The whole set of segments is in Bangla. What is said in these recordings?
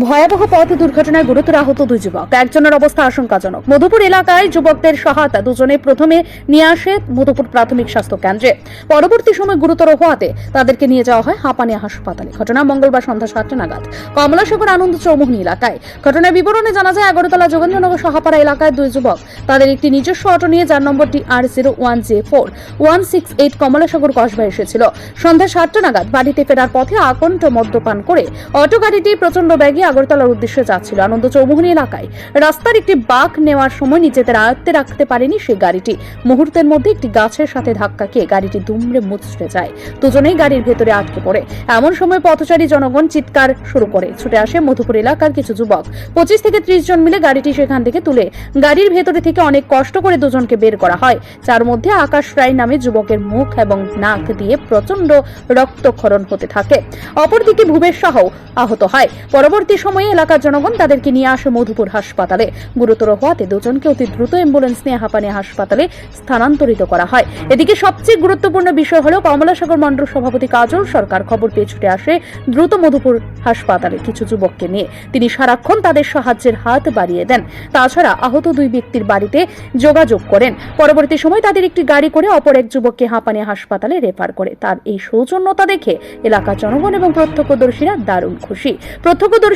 ভয়াবহ পথ দুর্ঘটনায় গুরুতর আহত দুই যুবক। একজনের অবস্থা আশঙ্কাজনক। মধুপুর এলাকায় যুবকদের সহায়তা দুজনে প্রথমে নিয়ে আসে মধুপুর প্রাথমিক স্বাস্থ্য কেন্দ্রে। পরবর্তী সময় গুরুতর হওয়াতে তাদেরকে নিয়ে যাওয়া হয় হাঁপানিয়া হাসপাতালে। ঘটনা মঙ্গলবার সন্ধ্যা সাতটা নাগাদ। কমলাসাগর আনন্দ চৌমুহনী এলাকায়। ঘটনার বিবরণে জানা যায়, আগরতলা যোগেন্দ্রনগর সাহাপাড়া এলাকায় দুই যুবক তাদের একটি নিজস্ব অটো নিয়ে যার নম্বরটি আর zero one J four one six eight Kamalasagar Kasba এসেছিল। সন্ধ্যা সাতটা নাগাদ বাড়িতে ফেরার পথে আকণ্ঠ মদ্যপান করে অটো গাড়িটি প্রচণ্ড ব্যাগে আগরতলার উদ্দেশ্যে যাচ্ছিল আনন্দ চৌমুহনী এলাকায়। রাস্তার একটি বাঁক নেওয়ার সময় নিজেদের আয়ত্তে রাখতে পারেনি সেই গাড়িটি। মুহূর্তের মধ্যে একটি গাছের সাথে ধাক্কা খেয়ে গাড়িটি দুমড়ে মুচড়ে যায়। দুজনেই গাড়ির ভেতরে আটকে পড়ে। এমন সময় পথচারী জনগণ চিৎকার শুরু করে। ছুটে আসে মধুপুর এলাকার কিছু যুবক। পঁচিশ থেকে ত্রিশ জন মিলে গাড়িটি সেখান থেকে তুলে গাড়ির ভেতরে থেকে অনেক কষ্ট করে দুজনকে বের করা হয়। যার মধ্যে আকাশ রায় নামে যুবকের মুখ এবং নাক দিয়ে প্রচণ্ড রক্তক্ষরণ হতে থাকে। অপরদিকে ভূপেশ সাহ আহত হয়। পরবর্তী সময়ে এলাকার জনগণ তাদেরকে নিয়ে আসে মধুপুর হাসপাতালে। গুরুতর হওয়াতে দুজনকে অতি দ্রুত অ্যাম্বুলেন্স নিয়ে হাঁপানিয়া হাসপাতালে স্থানান্তরিত করা হয়। এদিকে সবচেয়ে গুরুত্বপূর্ণ বিষয় হল কমলাসাগর মণ্ডল সভাপতি কাজল সরকার খবর পেয়ে ছুটে আসে দ্রুত মধুপুর হাসপাতালে কিছু যুবককে নিয়ে। তিনি সারাক্ষণ তাদের সাহায্যের হাত বাড়িয়ে দেন। তাছাড়া আহত দুই ব্যক্তির বাড়িতে যোগাযোগ করেন। পরবর্তী সময় তাদের একটি গাড়ি করে অপর এক যুবককে হাঁপানিয়া হাসপাতালে রেফার করে। তার এই সৌজন্যতা দেখে এলাকার জনগণ এবং প্রত্যক্ষদর্শীরা দারুণ খুশি।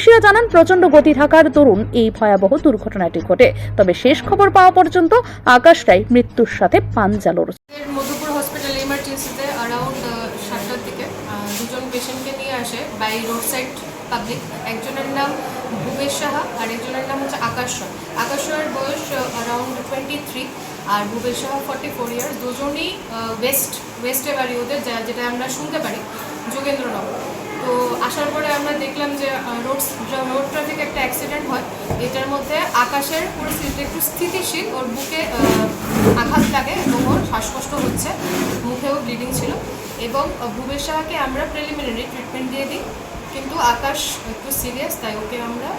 প্রত্যক্ষদর্শীরা জানান প্রচণ্ড গতি থাকার দরুন এই ভয়াবহ দুর্ঘটনাটি ঘটে। তবে শেষ খবর পাওয়া পর্যন্ত আকাশ রায় মৃত্যুর সাথে পাঞ্জা লড়ছে। মধুপুর হসপিটাল ইমার্জেন্সিতে অ্যারাউন্ড সাতটার দিকে দুজন পেশেন্টকে নিয়ে আসে বাই রোড সাইড পাবলিক একজনের নাম ভুবেশ সাহা, আর একজনের নাম হচ্ছে আকাশ রায়। আকাশ বয়স অ্যারাউন্ড টোয়েন্টি থ্রি আর Bhubesh Saha forty four years দুজনেই ওয়েস্ট ওয়েস্টে বাড়ি ওদের যেটা আমরা শুনতে পারি। যোগেন্দ্রনগর। তো আসার পরে আমরা দেখলাম যে রোড রোড ট্রাফিক একটা অ্যাক্সিডেন্ট হয়। এটার মধ্যে আকাশের পরিস্থিতি একটু স্থিতিশীল, ওর বুকে আঘাত লাগে এবং ওর শ্বাসকষ্ট হচ্ছে, মুখেও ব্লিডিং ছিল। এবং ভুবেশ সাহাকে আমরা প্রিলিমিনারি ট্রিটমেন্ট দিয়ে দিই, কিন্তু আকাশ একটু সিরিয়াস তাই ওকে আমরা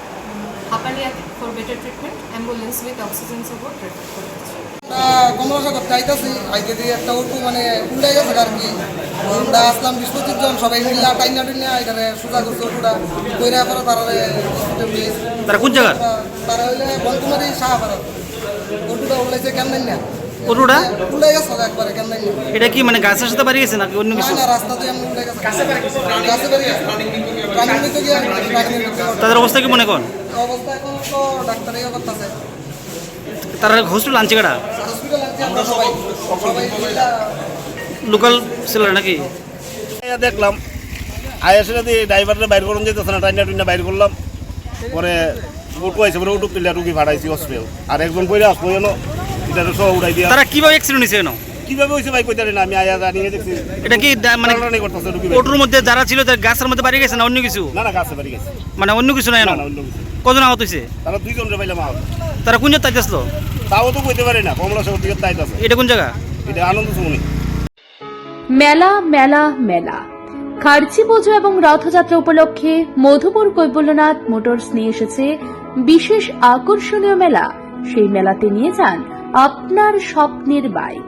হাঁপানিয়াতে for better treatment ambulance with oxygen support treatment করে কমলাসা করতে আইতাছি আইতে দিয়ে একটা অটো মানে গেছে আর কি। আমরা আসলাম বিশ পঁচিশ জন সবাই মিলে টাইনা টাইনা এখানে সোজা করছে অটোটা কইরা পরে তারা কোন হইলে বন্ধুমারি অটোটা না? উল্টে গেছে একবারে এটা কি মানে গাছের সাথে বাড়ি গেছে নাকি অন্য কিছু? না রাস্তা তো এমন উল্টে গেছে। গাছে বেরিয়ে গেছে। গাছে বেরিয়ে গেছে। প্রাণী নিতে গিয়ে তাদের অবস্থা কি মনে করেন? অবস্থা এখন তো করতেছে তারা হসপিটাল আনছে কাটা লোকাল সেলার নাকি? দেখলাম। আয়া যদি ড্রাইভারটা বাইর করুন যেতেছে না টাইনা টুইনা বাইর করলাম। পরে উঠু আইসে পরে উঠুক তুলে রুগী ভাড়াইছি হসপিটাল আর একজন কইরা আসব যেন এটা সহ উড়াই দিয়া। তারা কীভাবে অ্যাক্সিডেন্ট হয়েছে কেন কীভাবে হয়েছে ভাই কইতে না আমি আয়া দেখছি। এটা কি মানে টানাটানি করতেছে রুগী ভাই। অটোর মধ্যে যারা ছিল তারা গাছের মধ্যে বাড়ি গেছে না অন্য কিছু? না না গাছে বাড়ি গেছে। মানে অন্য কিছু না না অন্য কিছু। কজন আহত হয়েছে? তারা দুইজন রে পাইলাম আহত। তারা কোন জায়গায় আসলো? তাও তো কইতে পারি না কমলা দিকে আছে। এটা কোন জায়গা? এটা আনন্দ শুনি মেলা মেলা মেলা। খার্চি পুজো এবং রথযাত্রা উপলক্ষে মধুপুর কৈবল্যনাথ মোটরস নিয়ে এসেছে বিশেষ আকর্ষণীয় মেলা। সেই মেলাতে নিয়ে যান আপনার স্বপ্নের বাইক।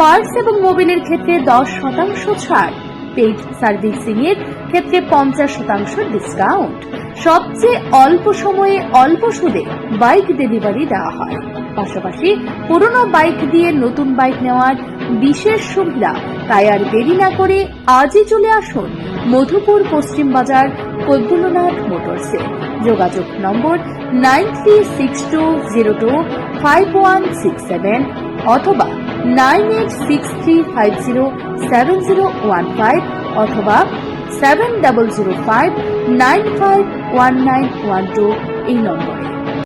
পার্স এবং মোবিলের ক্ষেত্রে দশ শতাংশ ছাড়, পেইড সার্ভিসিং এর ক্ষেত্রে পঞ্চাশ শতাংশ ডিসকাউন্ট। সবচেয়ে অল্প সময়ে অল্প সুদে বাইক ডেলিভারি দেওয়া হয়। পাশাপাশি পুরনো বাইক দিয়ে নতুন বাইক নেওয়ার বিশেষ সুবিধা, তাই আর দেরি না করে আজই চলে আসুন মধুপুর পশ্চিম বাজার কৈবল্যনাথ মোটরসে। যোগাযোগ নম্বর nine three six two zero two five one six seven অথবা nine eight six three five zero seven zero one five অথবা seven double zero five nine five one nine one two এই নম্বরে।